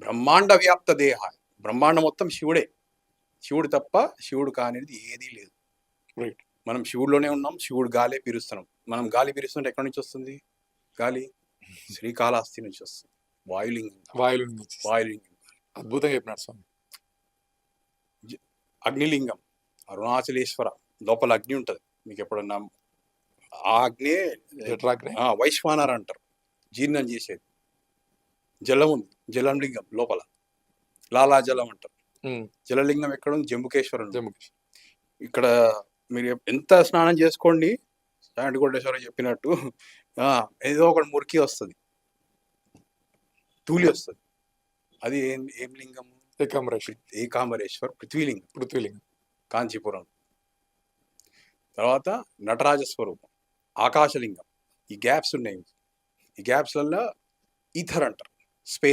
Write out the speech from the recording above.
బ్రహ్మాండ వ్యాప్త దేహ బ్రహ్మాండం మొత్తం శివుడే. శివుడు తప్ప శివుడు కానిది ఏదీ లేదు. రైట్ మనం శివుడిలోనే ఉన్నాం శివుడు గాలే పీలుస్తున్నాం మనం గాలి పీలుస్తుంటే ఎక్కడి నుంచి వస్తుంది? గాలి? శ్రీకాళహస్తి నుంచి వస్తుంది. వాయులింగం వాయులు నుంచి వాయులింగం అద్భుతంగా చెప్పినారు స్వామి. అగ్నిలింగం. అరుణాచలేశ్వర. లోపల అగ్ని ఉంటుంది. మీకు ఎప్పుడన్నా ఆ అగ్నే వైశ్వానర్ అంటారు. జీర్ణం చేసేది. జలం ఉంది. జలం లింగం లోపల. లాలా జలం అంటారు. జలలింగం ఎక్కడ ఉంది? జంబుకేశ్వరం. ఇక్కడ మీరు ఎంత స్నానం చేసుకోండి? శాంటికోటేశ్వర చెప్పినట్టు ఏదో ఒకటి మురికి వస్తుంది. ధూళి వస్తుంది. అది ఏం ఏం లింగం? ఏకాంబరేశ్వరి. ఏకాంబరేశ్వర్ పృథ్వీలింగం. పృథ్వీలింగం. కాంచీపురం. తర్వాత నటరాజ స్వరూపం. ఆకాశలింగం. ఈ గ్యాప్స్ ఉన్నాయి. ఈ గ్యాప్స్లలో ఈథర్ అంటారు. space